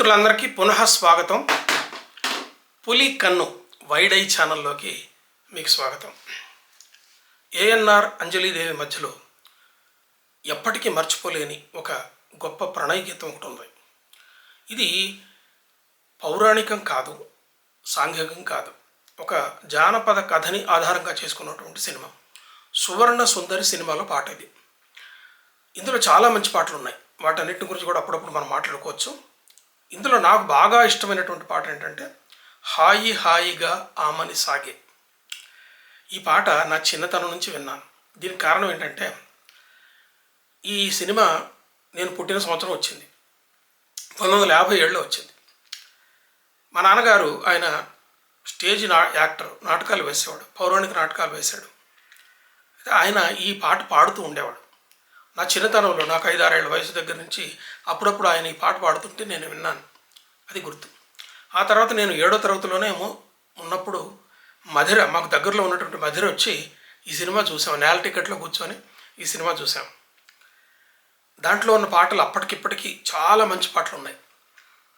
మిత్రులందరికీ పునః స్వాగతం. పులి కన్ను వైడ్ ఐ ఛానల్లోకి మీకు స్వాగతం. ఏఎన్ఆర్ అంజలీదేవి మధ్యలో ఎప్పటికీ మర్చిపోలేని ఒక గొప్ప ప్రణయ గీతం ఒకటి ఉంది. ఇది పౌరాణికం కాదు సాంఘికం కాదు. ఒక జానపద కథని ఆధారంగా చేసుకున్నటువంటి సినిమా. సువర్ణ సుందరి సినిమాలో పాట ఇది. ఇందులో చాలా మంచి పాటలు ఉన్నాయి వాటన్నిటి గురించి కూడా అప్పుడప్పుడు మనం మాట్లాడుకోవచ్చు. ఇందులో నాకు బాగా ఇష్టమైనటువంటి పాట ఏంటంటే హాయి హాయిగా ఆమని సాగే. ఈ పాట నా చిన్నతనం నుంచి విన్నాను. దీనికి కారణం ఏంటంటే ఈ సినిమా నేను పుట్టిన సంవత్సరం వచ్చింది. పంతొమ్మిది వందల యాభై ఏడులో వచ్చింది. మా నాన్నగారు ఆయన స్టేజ్ నా యాక్టర్ నాటకాలు వేసేవాడు పౌరాణిక నాటకాలు వేశాడు. ఆయన ఈ పాట పాడుతూ ఉండేవాడు. నా చిన్నతనంలో నాకు ఐదారేళ్ళ వయసు దగ్గర నుంచి అప్పుడప్పుడు ఆయన ఈ పాట పాడుతుంటే నేను విన్నాను. అది గుర్తు. ఆ తర్వాత నేను ఏడో తరగతిలోనేమో ఉన్నప్పుడు మధుర మాకు దగ్గరలో ఉన్నటువంటి మధుర వచ్చి ఈ సినిమా చూసాం. నేల టికెట్లో కూర్చొని ఈ సినిమా చూసాం. దాంట్లో ఉన్న పాటలు అప్పటికిప్పటికీ చాలా మంచి పాటలు ఉన్నాయి.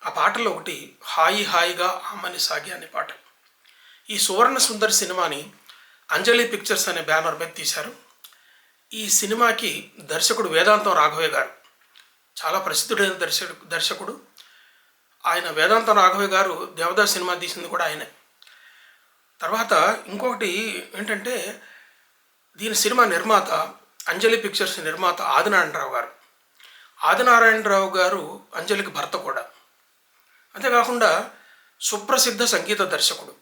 ఆ పాటల్లో ఒకటి హాయి హాయిగా ఆమని సాగి అనే పాట. ఈ సువర్ణ సుందరి సినిమాని అంజలి పిక్చర్స్ అనే బ్యానర్ మీద తీశారు. ఈ సినిమాకి దర్శకుడు వేదాంతం రాఘవయ్య గారు. చాలా ప్రసిద్ధుడైన దర్శకుడు దర్శకుడు. ఆయన వేదాంతం రాఘవయ్య గారు దేవదాస్ సినిమా తీసింది కూడా ఆయనే. తర్వాత ఇంకొకటి ఏంటంటే దీని సినిమా నిర్మాత అంజలి పిక్చర్స్ నిర్మాత ఆదినారాయణరావు గారు. ఆదినారాయణరావు గారు అంజలికి భర్త కూడా. అంతేకాకుండా సుప్రసిద్ధ సంగీత దర్శకుడు.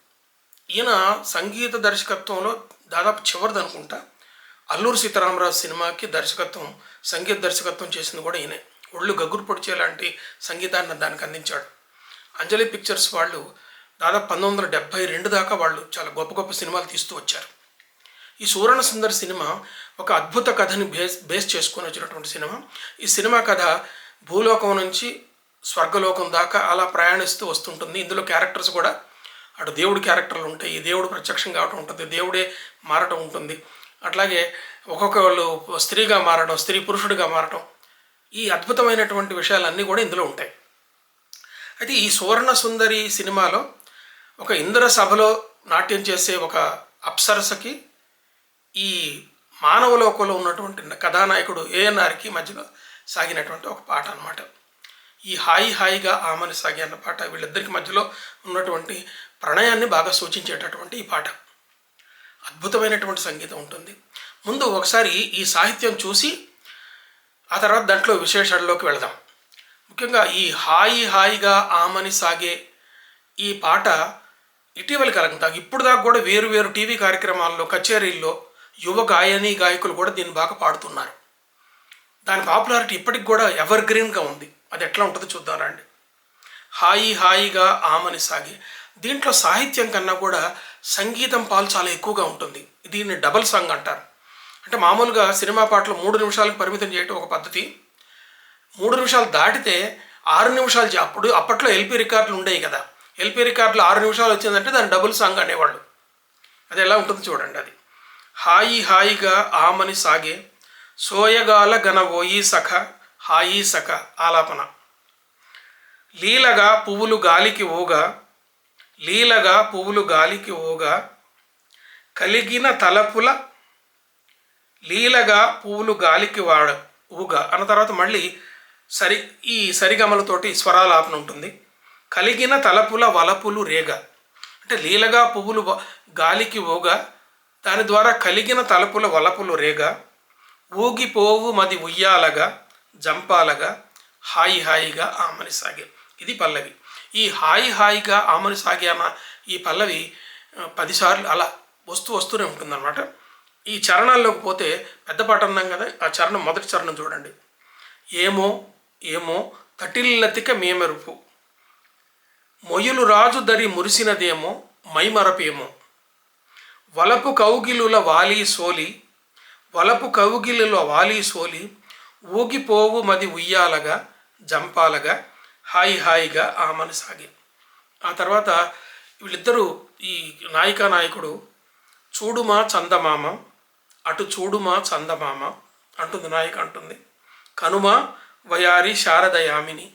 ఈయన సంగీత దర్శకత్వంలో దాదాపు చివరిది అనుకుంటా. అల్లూరు సీతారామరాజు సినిమాకి దర్శకత్వం సంగీత దర్శకత్వం చేసింది కూడా ఈయనే. ఒళ్ళు గగ్గురు పొడిచే లాంటి సంగీతాన్ని దానికి అందించాడు. అంజలి పిక్చర్స్ వాళ్ళు దాదాపు పంతొమ్మిది వందల డెబ్భై రెండు దాకా వాళ్ళు చాలా గొప్ప గొప్ప సినిమాలు తీస్తూ వచ్చారు. ఈ సువర్ణ సుందర్ సినిమా ఒక అద్భుత కథని బేస్ బేస్ చేసుకొని వచ్చినటువంటి సినిమా. ఈ సినిమా కథ భూలోకం నుంచి స్వర్గలోకం దాకా అలా ప్రయాణిస్తూ వస్తుంటుంది. ఇందులో క్యారెక్టర్స్ కూడా అటు దేవుడి క్యారెక్టర్లు ఉంటాయి ఈ దేవుడు ప్రత్యక్షం కావటం ఉంటుంది దేవుడే మారటం ఉంటుంది. అట్లాగే ఒక్కొక్క వాళ్ళు స్త్రీగా మారడం స్త్రీ పురుషుడిగా మారటం ఈ అద్భుతమైనటువంటి విషయాలన్నీ కూడా ఇందులో ఉంటాయి. అయితే ఈ సువర్ణ సుందరి సినిమాలో ఒక ఇంద్ర సభలో నాట్యం చేసే ఒక అప్సరసకి ఈ మానవ లోకంలో ఉన్నటువంటి కథానాయకుడు ఏఎన్ఆర్కి మధ్యలో సాగినటువంటి ఒక పాట అనమాట ఈ హాయి హాయిగా ఆమని సాగే అన్న పాట వీళ్ళిద్దరికి మధ్యలో ఉన్నటువంటి ప్రణయాన్ని బాగా సూచించేటటువంటి ఈ పాట. అద్భుతమైనటువంటి సంగీతం ఉంటుంది. ముందు ఒకసారి ఈ సాహిత్యం చూసి ఆ తర్వాత దాంట్లో విశేషాల్లోకి వెళదాం. ముఖ్యంగా ఈ హాయి హాయిగా ఆమని సాగే ఈ పాట ఇటీవలి కాలం దాకా ఇప్పుడు దాకా కూడా వేరు వేరు టీవీ కార్యక్రమాల్లో కచేరీల్లో యువ గాయని గాయకులు కూడా దీన్ని బాగా పాడుతున్నారు. దాని పాపులారిటీ ఇప్పటికి కూడా ఎవర్ గ్రీన్గా ఉంది. అది ఎట్లా ఉంటుందో చూద్దాం రండి. హాయి హాయిగా ఆమని సాగి. దీంట్లో సాహిత్యం కన్నా కూడా సంగీతం పాలు చాలా ఎక్కువగా ఉంటుంది. దీన్ని డబల్ సాంగ్ అంటారు. అంటే మామూలుగా సినిమా పాటలు మూడు నిమిషాలకు పరిమితం చేయటం ఒక పద్ధతి. మూడు నిమిషాలు దాటితే ఆరు నిమిషాలు చే- అప్పుడు అప్పట్లో ఎల్పి రికార్డులు ఉండేవి కదా. ఎల్పి రికార్డులు ఆరు నిమిషాలు వచ్చిందంటే దాన్ని డబుల్ సాంగ్ అనేవాళ్ళు. అది ఎలా ఉంటుందో చూడండి అది. హాయి హాయిగా ఆమని సాగే సోయగాల గన ఓయి సఖ హాయి సఖ ఆలాపన. లీలగా పువ్వులు గాలికి ఊగా లీలగా పువ్వులు గాలికి ఓగా కలిగిన తలపుల లీలగా పువ్వులు గాలికి వాడ ఊగా అన్న తర్వాత మళ్ళీ సరి ఈ సరిగమలతోటి స్వరాలాపన ఉంటుంది. కలిగిన తలపుల వలపులు రేగ అంటే లీలగా పువ్వులు గాలికి ఊగా దాని ద్వారా కలిగిన తలపుల వలపులు రేగ ఊగిపోవు మది ఉయ్యాలగా జంపాలగా హాయి హాయిగా ఆమని సాగే. ఇది పల్లవి. ఈ హాయి హాయిగా ఆమని సాగామా ఈ పల్లవి పదిసార్లు అలా వస్తూ వస్తూనే ఉంటుందన్నమాట. ఈ చరణాల్లోకి పోతే పెద్ద పాట అన్నాం కదా ఆ చరణం మొదటి చరణం చూడండి. ఏమో ఏమో తటిల్లతిక మేమెరుపు. మొయ్యులు రాజు దరి మురిసినదేమో మైమరపేమో. వలపు కౌగిలుల వాలి సోలి వలపు కౌగిలుల వాలి సోలి ఊగిపోవు మది ఉయ్యాలగా జంపాలగా హాయి హాయిగా ఆమని సాగి ఆ తర్వాత వీళ్ళిద్దరూ ఈ నాయికా నాయకుడు చూడుమా చందమామ అటు చూడుమా చందమామ అంటుంది నాయిక అంటుంది. కనుమ వయారి శారదయామిని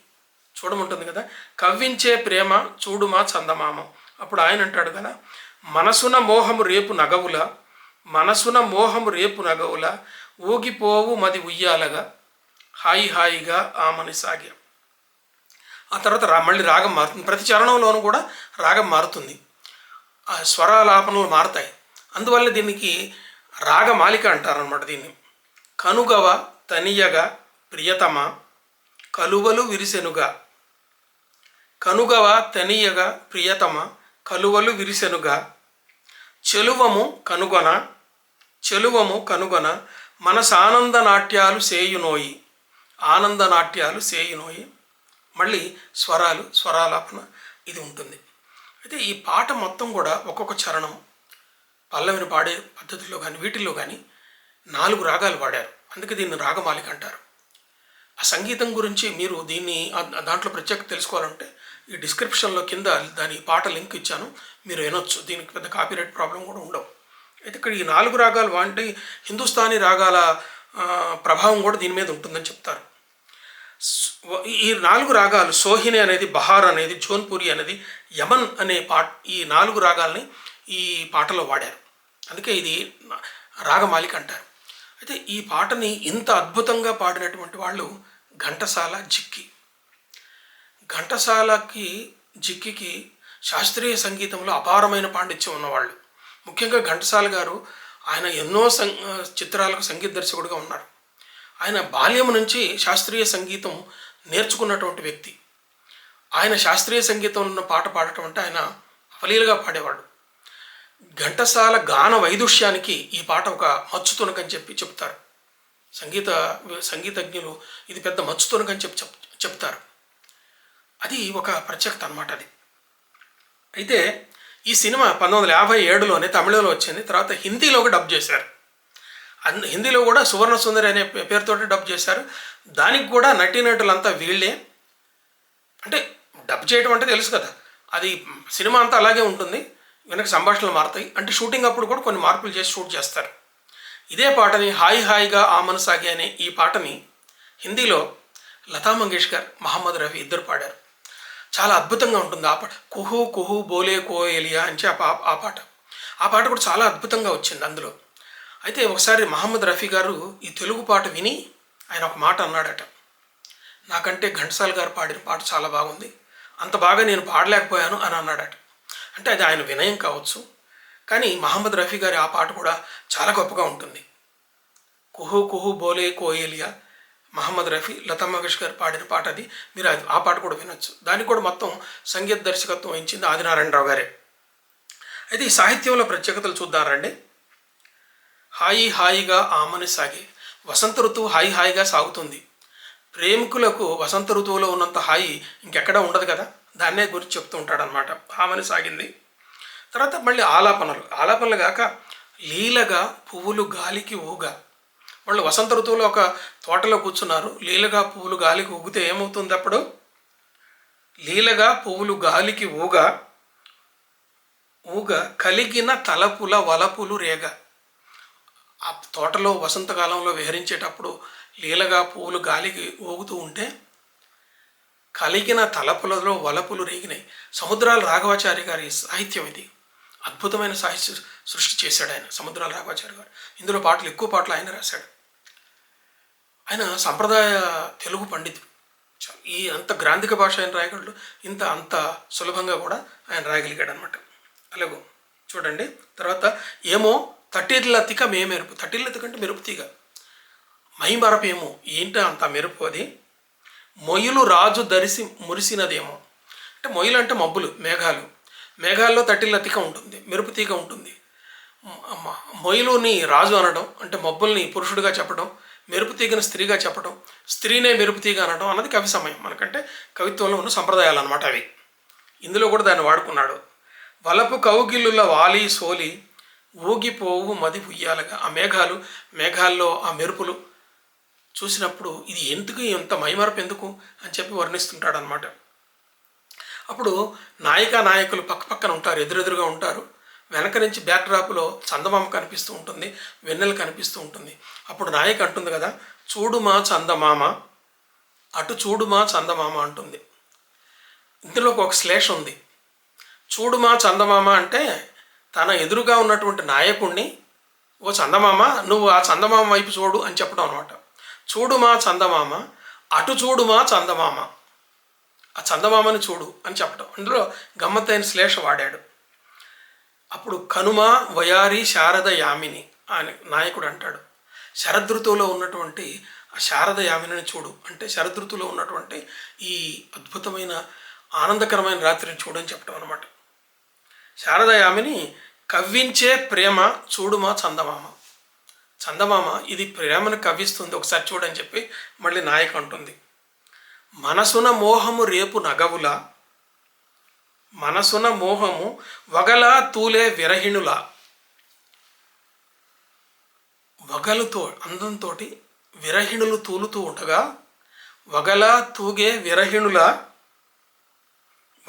చూడమంటుంది కదా. కవ్వించే ప్రేమ చూడుమా చందమామ అప్పుడు ఆయన అంటాడు కదా. మనసున మోహము రేపు నగవుల మనసున మోహము రేపు నగవుల ఊగిపోవు మది ఉయ్యాలగా హాయి హాయిగా ఆమని సాగాం ఆ తర్వాత రా మళ్ళీ రాగం మారుతుంది. ప్రతి చరణంలోనూ కూడా రాగం మారుతుంది. ఆ స్వరాలాపనలు మారుతాయి. అందువల్ల దీనికి రాగమాలిక అంటారనమాట దీన్ని. కనుగవ తనియగా ప్రియతమ కలువలు విరిసెనుగా. కనుగవ తనియగా ప్రియతమ కలువలు విరిసెనుగా. చెలువము కనుగొన చెలువము కనుగొన మనసానంద నాట్యాలు సేయునోయి. ఆనంద నాట్యాలు సేయునోయి. మళ్ళీ స్వరాలు స్వరాలాపన ఇది ఉంటుంది. అయితే ఈ పాట మొత్తం కూడా ఒక్కొక్క చరణం పల్లవిని పాడే పద్ధతిలో కానీ వీటిల్లో కానీ నాలుగు రాగాలు పాడారు. అందుకే దీన్ని రాగమాలిక అంటారు. ఆ సంగీతం గురించి మీరు దీన్ని దాంట్లో ప్రత్యేక తెలుసుకోవాలంటే ఈ డిస్క్రిప్షన్లో కింద దాని పాట లింక్ ఇచ్చాను. మీరు వినొచ్చు. దీనికి పెద్ద కాపీరైట్ ప్రాబ్లం కూడా ఉండవు. అయితే ఇక్కడ ఈ నాలుగు రాగాలు అంటే హిందుస్థానీ రాగాల ప్రభావం కూడా దీని మీద ఉంటుందని చెప్తారు. ఈ నాలుగు రాగాలు సోహిని అనేది బహార్ అనేది జోన్పూరి అనేది యమన్ అనే పాట ఈ నాలుగు రాగాల్ని ఈ పాటలో వాడారు. అందుకే ఇది రాగమాలిక అంటారు. అయితే ఈ పాటని ఇంత అద్భుతంగా పాడినటువంటి వాళ్ళు ఘంటసాల జిక్కి. ఘంటసాలకి జిక్కికి శాస్త్రీయ సంగీతంలో అపారమైన పాండిత్యం ఉన్నవాళ్ళు. ముఖ్యంగా ఘంటసాల గారు ఆయన ఎన్నో సం చిత్రాలకు సంగీత దర్శకుడిగా ఉన్నారు. ఆయన బాల్యం నుంచి శాస్త్రీయ సంగీతం నేర్చుకున్నటువంటి వ్యక్తి. ఆయన శాస్త్రీయ సంగీతంలో ఉన్న పాట పాడటం అంటే ఆయన అవలీలుగా పాడేవాడు. ఘంటసాల గాన వైదుష్యానికి ఈ పాట ఒక మచ్చుతునకని చెప్పి చెప్తారు. సంగీత సంగీతజ్ఞులు ఇది పెద్ద మచ్చుతునకని చెప్పి చెప్ చెప్తారు. అది ఒక ప్రత్యేకత అన్నమాట అది. అయితే ఈ సినిమా పంతొమ్మిది వందల యాభై ఏడులోనే తమిళంలో వచ్చింది తర్వాత హిందీలోకి డబ్ చేశారు. అన్ హిందీలో కూడా సువర్ణ సుందరి అనే పేరుతో పేరుతోటి డబ్ చేశారు. దానికి కూడా నటీనటులంతా వీళ్ళే. అంటే డబ్ చేయడం అంటే తెలుసు కదా. అది సినిమా అంతా అలాగే ఉంటుంది. వెనక సంభాషణలు మారుతాయి. అంటే షూటింగ్ అప్పుడు కూడా కొన్ని మార్పులు చేసి షూట్ చేస్తారు. ఇదే పాటని హాయి హాయిగా ఆ మనసాగి అనే ఈ పాటని హిందీలో లతా మంగేష్కర్ మహమ్మద్ రఫీ ఇద్దరు పాడారు. చాలా అద్భుతంగా ఉంటుంది ఆ పాట. కుహు కుహు బోలే కోయలియా అని ఆ పా- ఆ పాట. ఆ పాట కూడా చాలా అద్భుతంగా వచ్చింది అందులో. అయితే ఒకసారి మహమ్మద్ రఫీ గారు ఈ తెలుగు పాట విని ఆయన ఒక మాట అన్నాడట. నాకంటే ఘంటసాల గారు పాడిన పాట చాలా బాగుంది. అంత బాగా నేను పాడలేకపోయాను అని అన్నాడట. అంటే అది ఆయన వినయం కావచ్చు. కానీ మహమ్మద్ రఫీ గారి ఆ పాట కూడా చాలా గొప్పగా ఉంటుంది. కుహు కుహు బోలే కోయేలియా మహమ్మద్ రఫీ లతా మంగేష్కర్ పాడిన పాట అది. మీరు అది ఆ పాట కూడా వినొచ్చు. దానికి కూడా మొత్తం సంగీత దర్శకత్వం వహించింది ఆదినారాయణరావు గారే. అయితే ఈ సాహిత్యంలో ప్రత్యేకతలు చూద్దారండి హాయి హాయిగా ఆమని సాగే. వసంత ఋతువు హాయి హాయిగా సాగుతుంది. ప్రేమికులకు వసంత ఋతువులో ఉన్నంత హాయి ఇంకెక్కడా ఉండదు కదా? దాన్నే గురించి చెప్తూ ఉంటాడనమాట ఆమని సాగింది. తర్వాత మళ్ళీ ఆలాపనలు. ఆలాపనలు కాక లీలగా పువ్వులు గాలికి ఊగా. వాళ్ళు వసంత ఋతువులో ఒక తోటలో కూర్చున్నారు. లీలగా పువ్వులు గాలికి ఊగితే ఏమవుతుంది అప్పుడు లీలగా పువ్వులు గాలికి ఊగా. ఊగ కలిగిన తలపుల వలపులు రేగ. ఆ తోటలో వసంతకాలంలో విహరించేటప్పుడు లీలగా పువ్వులు గాలికి ఊగుతూ ఉంటే కలిగిన తలపులలో వలపులు రేగినాయి. సముద్రాల రాఘవాచారి గారి సాహిత్యం ఇది. అద్భుతమైన సాహిత్య సృష్టి చేశాడు ఆయన సముద్రాల రాఘవాచారి గారు. ఇందులో పాటలు ఎక్కువ పాటలు ఆయన రాశాడు. ఆయన సంప్రదాయ తెలుగు పండితుడు. ఈ అంత గ్రాంధిక భాష ఆయన రాయగలడు. ఇంత అంత సులభంగా కూడా ఆయన రాయగలిగాడు అనమాట అలాగో చూడండి. తర్వాత ఏమో తట్టిల్లతిక మే మెరుపు. తట్టిల్లతిక అంటే మెరుపు తీగ. మై మరపేమో ఏంటి అంత మెరుపు అది? మొయ్యులు రాజు ధరిసి మురిసినదేమో? అంటే మొయ్యులు అంటే మబ్బులు మేఘాలు. మేఘాల్లో తట్టిల్లతిక ఉంటుంది మెరుపు తీగ ఉంటుంది. మొయ్యులుని రాజు అనడం అంటే మబ్బుల్ని పురుషుడిగా చెప్పడం మెరుపు తీగను స్త్రీగా చెప్పడం స్త్రీనే మెరుపు తీగ అనడం అన్నది కవి సమయం. మనకంటే కవిత్వంలో ఉన్న సంప్రదాయాలు అనమాట అవి. ఇందులో కూడా దాన్ని వాడుకున్నాడు. వలపు కౌగిల్లుల వాలి సోలి ఊగిపోవు మది ఉయ్యాలగా ఆ మేఘాలు మేఘాల్లో ఆ మెరుపులు చూసినప్పుడు ఇది ఎందుకు ఇంత మైమరపు ఎందుకు అని చెప్పి వర్ణిస్తుంటాడు అనమాట అప్పుడు నాయిక నాయకులు పక్క పక్కన ఉంటారు ఎదురెదురుగా ఉంటారు. వెనక నుంచి బ్యాక్ డ్రాప్లో చందమామ కనిపిస్తూ ఉంటుంది వెన్నెల కనిపిస్తూ ఉంటుంది. అప్పుడు నాయక అంటుంది కదా చూడుమా చందమామ అటు చూడుమా చందమామ అంటుంది. ఇందులో ఒక శ్లేష ఉంది. చూడుమా చందమామ అంటే తన ఎదురుగా ఉన్నటువంటి నాయకుణ్ణి ఓ చందమామ నువ్వు ఆ చందమామ వైపు చూడు అని చెప్పడం అనమాట చూడుమా చందమామ అటు చూడుమా చందమామ ఆ చందమామని చూడు అని చెప్పడం. అందులో గమ్మత్తైన శ్లేష వాడాడు. అప్పుడు కనుమ వయారి శారద యామిని అని నాయకుడు అంటాడు. శరదృతువులో ఉన్నటువంటి ఆ శారద యామిని చూడు అంటే శరదృతువులో ఉన్నటువంటి ఈ అద్భుతమైన ఆనందకరమైన రాత్రిని చూడని చెప్పడం అనమాట శారద యామిని కవ్వించే ప్రేమ చూడుమా చందమామ. చందమామ ఇది ప్రేమను కవ్విస్తుంది. ఒకసారి చూడని చెప్పి మళ్ళీ నాయక అంటుంది. మనసున మోహము రేపు నగవుల. మనసున మోహము వగల తూలే విరహిణుల. వగలుతో అందంతో విరహిణులు తూలుతూ ఉండగా వగల తూగే విరహిణుల.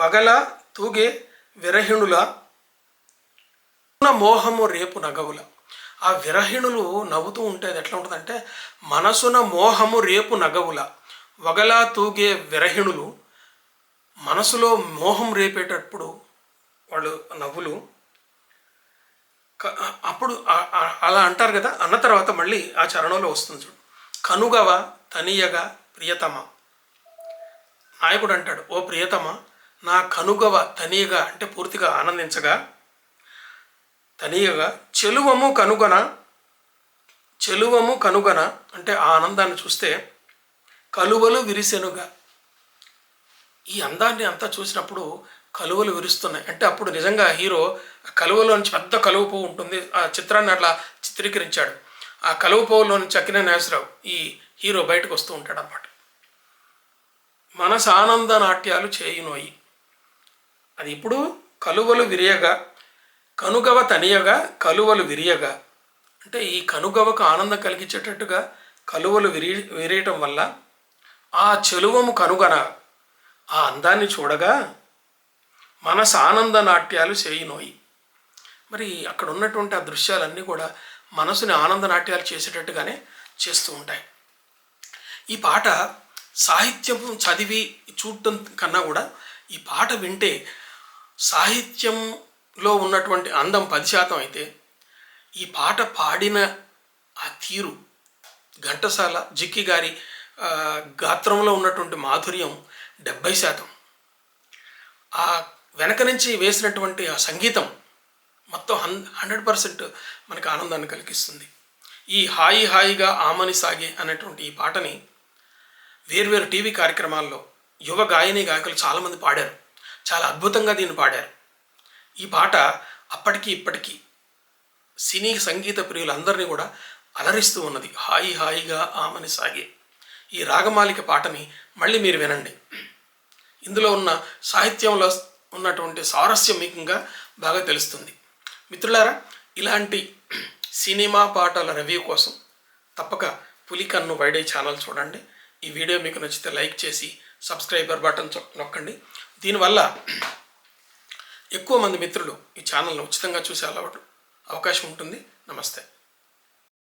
వగల తూగే విరహిణుల. మోహము రేపు నగవుల. ఆ విరహిణులు నవ్వుతూ ఉంటే అది ఎట్లా ఉంటుందంటే మనసున మోహము రేపు నగవుల. వగలా తూగే విరహిణులు మనసులో మోహం రేపేటప్పుడు వాళ్ళు నవ్వులు. అప్పుడు అలా అంటారు కదా అన్న తర్వాత మళ్ళీ ఆ చరణంలో వస్తుంది చూడు. కనుగవ తనియగా ప్రియతమ. నాయకుడు అంటాడు ఓ ప్రియతమ నా కనుగవ తనియగా అంటే పూర్తిగా ఆనందించగా తనియగా చెలువము కనుగొన చెలువము కనుగొన అంటే ఆ ఆనందాన్ని చూస్తే కలువలు విరిసెనుగా. ఈ అందాన్ని అంతా చూసినప్పుడు కలువలు విరుస్తున్నాయి. అంటే అప్పుడు నిజంగా హీరో ఆ కలువలో నుంచి పెద్ద కలువ పువ్వు ఉంటుంది. ఆ చిత్రాన్ని అట్లా చిత్రీకరించాడు. ఆ కలువ పువ్వులో నుంచి నాగేశ్వరరావు ఈ హీరో బయటకు వస్తూ ఉంటాడు అన్నమాట మనసు ఆనంద నాట్యాలు చేయునోయి. అది ఇప్పుడు కలువలు విరియగా కనుగవ తనియగా కలువలు విరియగా. అంటే ఈ కనుగవకు ఆనందం కలిగించేటట్టుగా కలువలు విరి విరియటం వల్ల ఆ చెలువము కనుగన. ఆ అందాన్ని చూడగా మనసు ఆనంద నాట్యాలు చేయినోయి. మరి అక్కడ ఉన్నటువంటి ఆ దృశ్యాలన్నీ కూడా మనసుని ఆనంద నాట్యాలు చేసేటట్టుగానే చేస్తూ ఉంటాయి. ఈ పాట సాహిత్యం చదివి చూడటం కన్నా కూడా ఈ పాట వింటే సాహిత్యం లో ఉన్నటువంటి అందం పది శాతం అయితే ఈ పాట పాడిన ఆ తీరు ఘంటసాల జిక్కి గారి గాత్రంలో ఉన్నటువంటి మాధుర్యం డెబ్భై శాతం. ఆ వెనక నుంచి వేసినటువంటి ఆ సంగీతం మొత్తం హన్ హండ్రెడ్ పర్సెంట్ మనకు ఆనందాన్ని కలిగిస్తుంది. ఈ హాయి హాయిగా ఆమని సాగే అనేటువంటి ఈ పాటని వేర్వేరు టీవీ కార్యక్రమాల్లో యువ గాయని గాయకులు చాలామంది పాడారు. చాలా అద్భుతంగా దీన్ని పాడారు. ఈ పాట అప్పటికి ఇప్పటికీ సినీ సంగీత ప్రియులందరినీ కూడా అలరిస్తూ ఉన్నది. హాయి హాయిగా ఆమని సాగే ఈ రాగమాలిక పాటని మళ్ళీ మీరు వినండి. ఇందులో ఉన్న సాహిత్యంలో ఉన్నటువంటి సారస్యం మీకంగా బాగా తెలుస్తుంది. మిత్రులారా ఇలాంటి సినిమా పాటల రివ్యూ కోసం తప్పక పులికన్ను వైడే ఛానల్ చూడండి. ఈ వీడియో మీకు నచ్చితే లైక్ చేసి సబ్స్క్రైబర్ బటన్ నొక్కండి. దీనివల్ల ఎక్కువ మంది మిత్రులు ఈ ఛానల్ను ఉచితంగా చూసే అలవాటు అవకాశం ఉంటుంది. నమస్తే.